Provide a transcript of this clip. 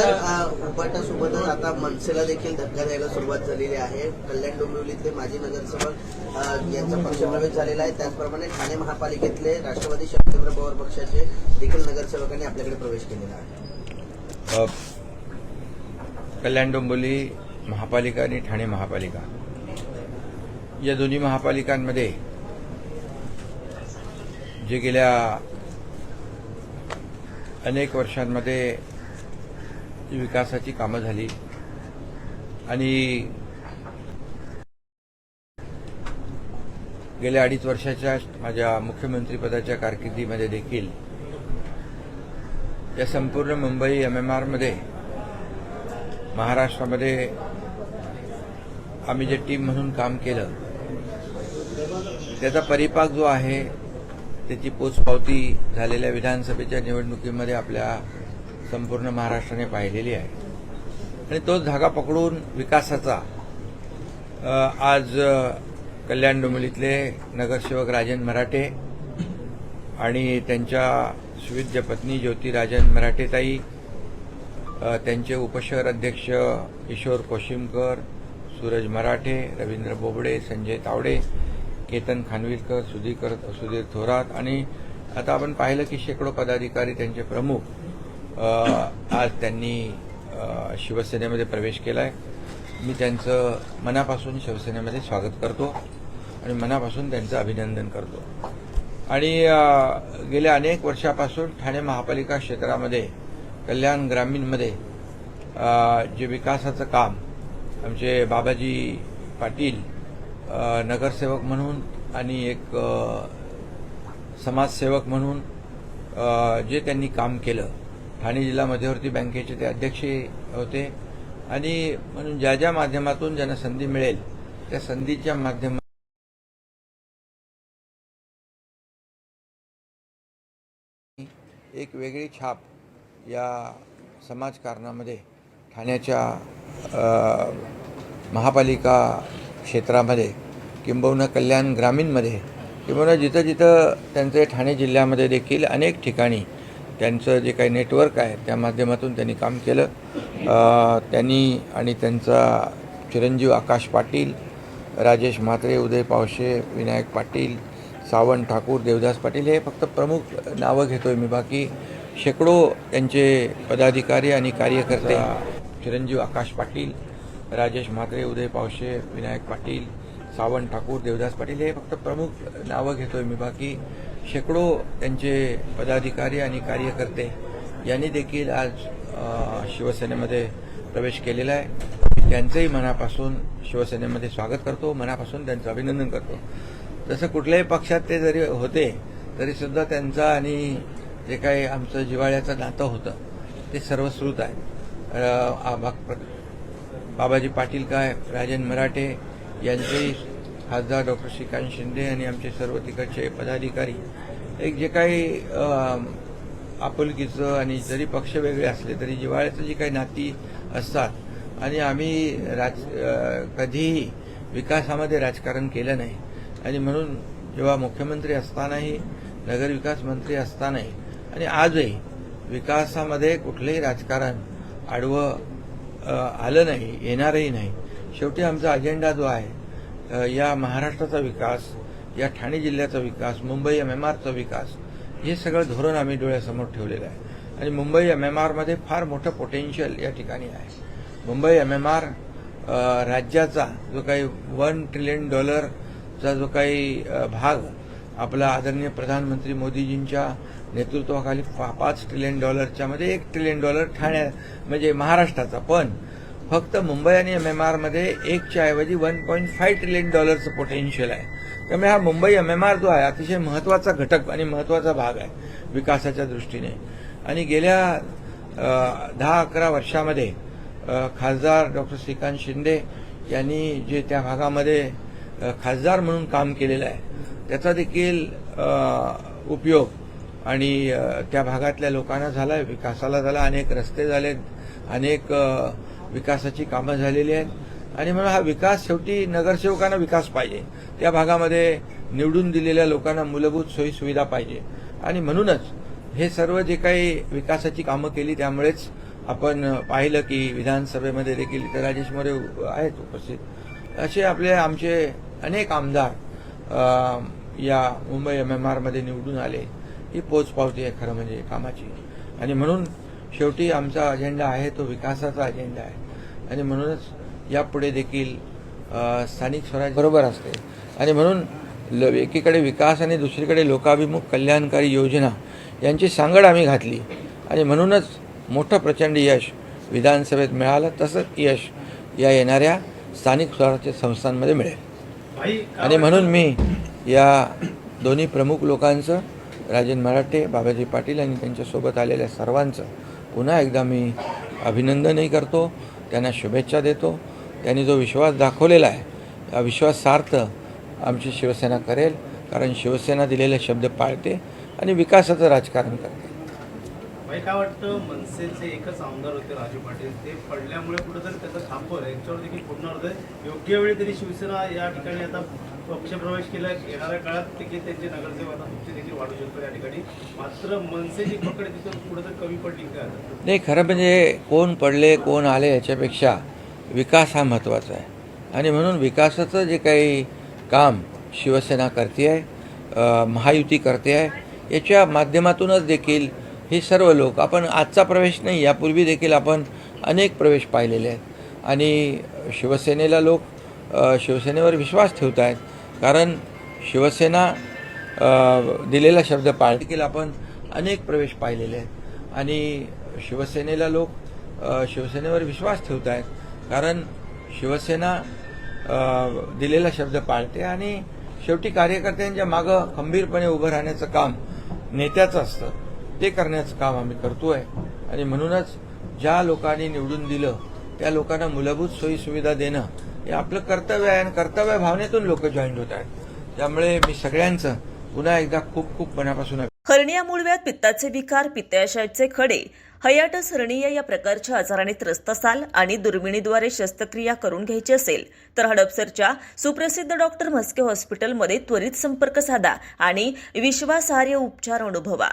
तर उपाटासोबतच आता मनसेला देखील धक्का द्यायला सुरुवात झालेली आहे. कल्याण डोंबिवलीतले माजी नगरसेवक यांचा पक्षप्रवेश झालेला आहे. त्याचप्रमाणे ठाणे महापालिकेतले राष्ट्रवादी शरदचंद्र पवार पक्षाचे देखील नगरसेवकांनी आपल्याकडे प्रवेश केलेला आहे. कल्याण डोंबिवली महापालिका आणि ठाणे महापालिका. या दोन्ही महापालिकांमध्ये जे गेल्या अनेक वर्षांमध्ये विकासाची कामं झाली. आणि गेल्या अडीच वर्षाच्या माझ्या मुख्यमंत्रीपदाच्या कारकिर्दीमध्ये देखील या संपूर्ण मुंबई एम एम आरमध्ये महाराष्ट्रामध्ये आम्ही जे टीम म्हणून काम केलं त्याचा परिपाक जो आहे त्याची पोचपावती झालेल्या विधानसभेच्या निवडणुकीमध्ये आपल्या संपूर्ण महाराष्ट्राने पाहिलेली आहे. आणि तोच धागा पकडून विकासाचा आज कल्याण डोंबिवलीतले नगरसेवक राजन मराठे आणि त्यांच्या सुविद्य पत्नी ज्योती राजन मराठेताई त्यांचे उपशहर अध्यक्ष किशोर कोशिमकर सूरज मराठे रवींद्र बोबडे संजय तावडे केतन खानविलकर सुधीकर सुधीर थोरात आणि आता आपण पाहिलं की शेकडो पदाधिकारी त्यांचे प्रमुख आज त्यांनी शिवसेनेमध्ये प्रवेश केला आहे मी त्यांचं मनापासून शिवसेनेमध्ये स्वागत करतो आणि मनापासून त्यांचं अभिनंदन करतो. आणि गेल्या अनेक वर्षापासून ठाणे महापालिका क्षेत्रामध्ये कल्याण ग्रामीणमध्ये जे विकासाचं काम आमचे बाबाजी पाटील नगरसेवक म्हणून आणि एक समाजसेवक म्हणून जे त्यांनी काम केलं ठाणे जिल्हा मध्यवर्ती बँकेचे ते अध्यक्ष होते. आणि म्हणून ज्या ज्या माध्यमातून ज्यांना संधी मिळेल त्या संधीच्या माध्यमातून एक वेगळी छाप या समाजकारणामध्ये ठाण्याच्या महापालिका क्षेत्रामध्ये किंबहुना कल्याण ग्रामीणमध्ये किंबहुना जिथं जिथं त्यांचे ठाणे जिल्ह्यामध्ये देखील अनेक ठिकाणी त्यांचं जे काही नेटवर्क आहे त्या माध्यमातून त्यांनी काम केलं. त्यांनी आणि त्यांचा चिरंजीव आकाश पाटील राजेश म्हात्रे उदय पावशे विनायक पाटील सावंत ठाकूर देवदास पाटील हे फक्त प्रमुख नावं घेतोय मी. बाकी शेकडो त्यांचे पदाधिकारी आणि कार्यकर्ते चिरंजीव आकाश पाटील राजेश म्हात्रे उदय पावशे विनायक पाटील सावंत ठाकूर देवदास पाटील हे फक्त प्रमुख नावं घेतोय मी. बाकी शेकडो त्यांचे पदाधिकारी आणि कार्यकर्ते यांनी देखील आज शिवसेनेमध्ये प्रवेश केलेला आहे. त्यांचंही मनापासून शिवसेनेमध्ये स्वागत करतो मनापासून त्यांचं अभिनंदन करतो. तसं कुठल्याही पक्षात ते जरी होते तरीसुद्धा त्यांचा त्यांचं आणि जे काही आमचं जिव्हाळ्याचं नातं होतं ते सर्वश्रुत आहे. बाक- प्र- बाबाजी पाटील काय राजन मराठे यांचेही खासदार डॉक्टर श्रीकांत शिंदे आणि आमचे सर्व तिकडचे पदाधिकारी एक जे काही आपुलकीचं आणि जरी पक्ष वेगळे असले तरी जिव्हाळ्याचं जी काही नाती असतात आणि आम्ही राज कधीही विकासामध्ये राजकारण केलं नाही. आणि म्हणून जेव्हा मुख्यमंत्री असतानाही नगरविकास मंत्री असतानाही आणि आजही विकासामध्ये कुठलंही राजकारण आडवं आलं नाही येणारही नाही. शेवटी आमचा अजेंडा जो आहे या महाराष्ट्राचा विकास या ठाणे जिल्ह्याचा विकास मुंबई एम एम आरचा विकास हे सगळं धोरण आम्ही डोळ्यासमोर ठेवलेलं आहे. आणि मुंबई एम एम आरमध्ये फार मोठं पोटेन्शियल या ठिकाणी आहे. मुंबई एम एम आर राज्याचा जो काही वन ट्रिलियन डॉलरचा जो काही भाग आपला आदरणीय प्रधानमंत्री मोदीजींच्या नेतृत्वाखाली पाच ट्रिलियन डॉलरच्या मध्ये एक ट्रिलियन डॉलर ठाण्या म्हणजे महाराष्ट्राचा. पण फक्त मुंबई आणि एम एम आरमध्ये एकच्या ऐवजी वन पॉईंट फाय ट्रिलियन डॉलरचं पोटेन्शियल आहे. त्यामुळे हा मुंबई एम एम आर जो आहे अतिशय महत्त्वाचा घटक आणि महत्त्वाचा भाग आहे विकासाच्या दृष्टीने. आणि गेल्या दहा अकरा वर्षामध्ये खासदार डॉक्टर श्रीकांत शिंदे यांनी जे त्या भागामध्ये खासदार म्हणून काम केलेलं आहे त्याचा देखील उपयोग आणि त्या भागातल्या लोकांना झाला आहे विकासाला झाला अनेक रस्ते झाले अनेक विकासाची कामं झालेली आहेत. आणि म्हणून हा विकास शेवटी नगरसेवकांना विकास पाहिजे. त्या भागामध्ये निवडून दिलेल्या लोकांना मूलभूत सोयीसुविधा पाहिजे. आणि म्हणूनच हे सर्व जे काही विकासाची कामं केली त्यामुळेच आपण पाहिलं की विधानसभेमध्ये देखील इथं राजेश मोरे उ- आहेत उपस्थित. असे आपले आमचे अनेक आमदार या मुंबई एम एम आरमध्ये निवडून आले. ही पोचपावती आहे खरं म्हणजे कामाची. आणि म्हणून शेवटी आमचा अजेंडा आहे तो विकासाचा अजेंडा आहे. आणि म्हणूनच यापुढे देखील स्थानिक स्वराज्य बरोबर असते. आणि म्हणून ल एकीकडे विकास आणि दुसरीकडे लोकाभिमुख कल्याणकारी योजना यांची सांगड आम्ही घातली. आणि म्हणूनच मोठं प्रचंड यश विधानसभेत मिळालं तसंच यश या येणाऱ्या स्थानिक स्वराज्य संस्थांमध्ये मिळेल. आणि म्हणून मी या दोन्ही प्रमुख लोकांचं राजन मराठे बाबाजी पाटील आणि त्यांच्यासोबत आलेल्या सर्वांचं पुन्हा एकदा मी अभिनंदनही करतो त्यांना शुभेच्छा देतो. त्यांनी जो विश्वास दाखवलेला आहे हा विश्वास सार्थ आमची शिवसेना करेल कारण शिवसेना दिलेले शब्द पाळते आणि विकासाचं राजकारण करते. मला काय वाटतं मनसेचे एकच आमदार होते राजू पाटील. ते पडल्यामुळे कुठेतरी त्याचं थांबवलं. यांच्यावर देखील पुन्हा होतं. योग्य वेळी तरी शिवसेना या ठिकाणी आता पक्षप्रवेश केला. येणाऱ्या काळात देखील त्यांचे नगरसेवक आता तुमची देखील वाढू शकतो या ठिकाणी. मात्र मनसेची पकड तिथं कुठेतरी कमी पडली काय नाही खरं म्हणजे कोण पडले कोण आले याच्यापेक्षा विकास हा महत्त्वाचा आहे. आणि म्हणून विकासाचं जे काही काम शिवसेना करते आहे महायुती करते आहे याच्या माध्यमातूनच देखील हे सर्व लोक आपण आजचा प्रवेश नाही यापूर्वी देखील आपण अनेक प्रवेश पाहिलेले आहेत. आणि शिवसेनेला लोक शिवसेनेवर विश्वास ठेवत आहेत. कारण शिवसेना दिलेला शब्द पाळ देखील आपण अनेक प्रवेश पाहिलेले आहेत. आणि शिवसेनेला लोक शिवसेनेवर विश्वास ठेवत आहेत. कारण शिवसेना दिलेला शब्द पाळते आणि शेवटी कार्यकर्त्यांच्या मागं खंबीरपणे उभं राहण्याचं काम नेत्याचं असतं. ते करण्याचं काम आम्ही करतोय. आणि म्हणूनच ज्या लोकांनी निवडून दिलं त्या लोकांना मूलभूत सोयी सुविधा देणं हे आपलं कर्तव्य आहे आणि कर्तव्य भावनेतून लोक जॉईन होत आहेत. त्यामुळे मी सगळ्यांचं पुन्हा एकदा खूप खूप मनापासून हर्निया मूळव्यात पित्ताचे विकार पित्ताशयाचे खडे हयाटस हर्निया या प्रकारच्या आजाराने त्रस्त असाल आणि दुर्मिणीद्वारे शस्त्रक्रिया करून घ्यायची असेल तर हडपसरच्या सुप्रसिद्ध डॉक्टर म्हस्के हॉस्पिटलमध्ये त्वरित संपर्क साधा आणि विश्वासार्ह उपचार अनुभवा.